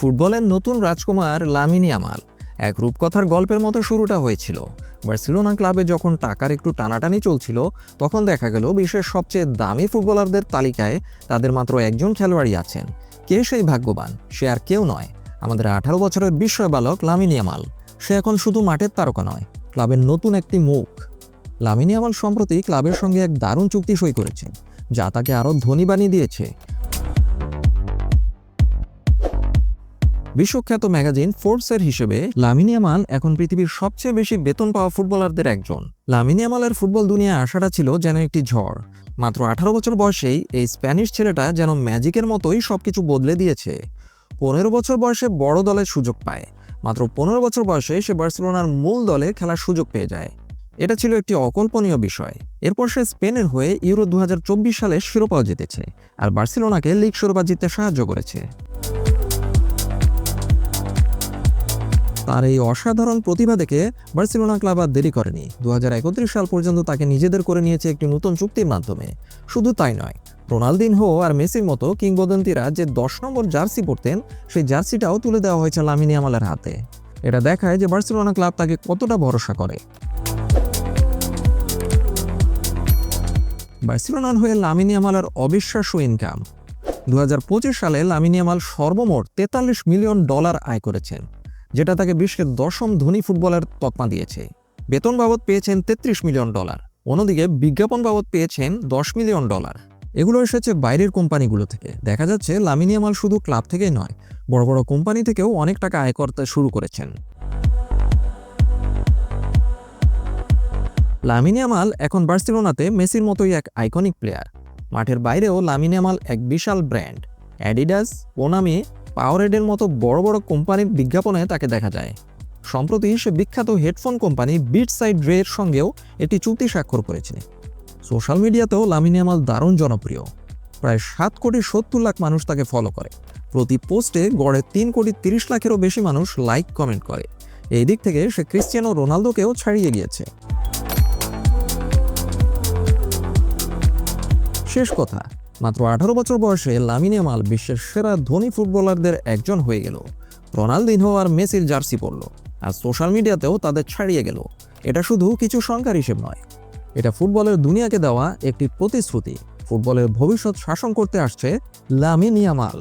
ফুটবলের নতুন রাজকুমার লামিনী আমাল। এক রূপকথার গল্পের মতো শুরুটা হয়েছিল। বার্সেলোনা ক্লাবে যখন টাকার একটু টানাটানি চলছিল, তখন দেখা গেল বিশ্বের সবচেয়ে দামি ফুটবলারদের তালিকায় তাদের মাত্র একজন খেলোয়াড়ই আছেন। কে সেই ভাগ্যবান? সে আর কেউ নয়। আমাদের আঠারো বছরের বিস্ময় বালক লামিনী আমাল। সে এখন শুধু মাঠের তারকা নয়, ক্লাবের নতুন একটি মুখ। লামিনী আমাল সম্প্রতি ক্লাবের সঙ্গে এক দারুণ চুক্তি সই করেছে, যা তাকে আরও ধনী বানিয়ে দিয়েছে। বিশ্বখ্যাত ম্যাগাজিন ফোর্বসের হিসেবে লামিনী আমাল এখন পৃথিবীর সবচেয়ে বেশি বেতন পাওয়া ফুটবলারদের একজন। লামিনিয়ামালের ফুটবল দুনিয়ায় আসাটা ছিল যেন একটি ঝড়। মাত্র আঠারো বছর বয়সেই এই স্প্যানিশ ছেলেটা যেন ম্যাজিকের মতোই সবকিছু বদলে দিয়েছে। পনেরো বছর বয়সে বড় দলের সুযোগ পায়। মাত্র পনেরো বছর বয়সে সে বার্সেলোনার মূল দলে খেলার সুযোগ পেয়ে যায়। এটা ছিল একটি অকল্পনীয় বিষয়। এরপর সে স্পেনের হয়ে ইউরো দু হাজার চব্বিশ সালে শিরোপাও জিতেছে। আর বার্সেলোনাকে লিগ শিরোপা জিততে সাহায্য করেছে। তার এই অসাধারণ প্রতিভা দেখে বার্সেলোনা ক্লাব আর দেরি করেনি। দু সাল পর্যন্ত তাকে নিজেদের করে নিয়েছে একটি নতুন চুক্তির মাধ্যমে। শুধু তাই নয়, রোনালদিনহো আর মেসির মতো কিংবদন্তিরা যে দশ নম্বর জার্সি পরতেন, সেই জার্সিটাও তুলে দেওয়া হয়েছে লামিনী আমালের হাতে। এটা দেখায় যে বার্সেলোনা ক্লাব তাকে কতটা ভরসা করে। বার্সেলোনার হয়ে লামিনী আমালের অবিশ্বাস্য ইনকাম দু হাজার পঁচিশ সালে লামিনী আমাল সর্বমোট তেতাল্লিশ মিলিয়ন ডলার আয় করেছেন। যেটা তাকে বিশ্বের দশম ধনী ফুটবলের তকমা দিয়েছে। বেতন বাবদ পেয়েছেন তেত্রিশ মিলিয়ন ডলার, অন্যদিকে বিজ্ঞাপন বাবদ পেয়েছেন দশ মিলিয়ন ডলার। এগুলো এসেছে বাইরের কোম্পানিগুলো থেকে। দেখা যাচ্ছে লামিনী আমাল শুধু ক্লাব থেকেই নয়, বড় বড় কোম্পানি থেকেও অনেক টাকা আয় করতে শুরু করেছেন। লামিনী আমাল এখন বার্সেলোনাতে মেসির মতোই এক আইকনিক প্লেয়ার। মাঠের বাইরেও লামিনী আমাল এক বিশাল ব্র্যান্ড, অ্যাডিডাস, পোনামি পাওয়ারেডের মতো বড় বড় কোম্পানির বিজ্ঞাপনে তাকে দেখা যায়। সম্প্রতি সে বিখ্যাত হেডফোন কোম্পানি বিট সাইড রের সঙ্গেও একটি চুক্তি স্বাক্ষর করেছে। সোশ্যাল মিডিয়াতেও লামিনী আমাল দারুণ জনপ্রিয়। প্রায় সাত কোটি সত্তর লাখ মানুষ তাকে ফলো করে। প্রতি পোস্টে গড়ে তিন কোটি তিরিশ লাখেরও বেশি মানুষ লাইক কমেন্ট করে। এই দিক থেকে সে ক্রিশ্চিয়ানো রোনালদোকেও ছাড়িয়ে গিয়েছে। শেষ কথা। মাত্র আঠারো বছর বয়সে লামিনে মাল বিশ্বের সেরা ধনী ফুটবলারদের একজন হয়ে গেল। রোনালদিনহো আর মেসির জার্সি পরল, আর সোশ্যাল মিডিয়াতেও তাদের ছাড়িয়ে গেল। এটা শুধু কিছু সংখ্যার হিসেব নয়। এটা ফুটবলের দুনিয়াকে দেওয়া একটি প্রতিশ্রুতি। ফুটবলের ভবিষ্যৎ শাসন করতে আসছে লামিন ইয়ামাল।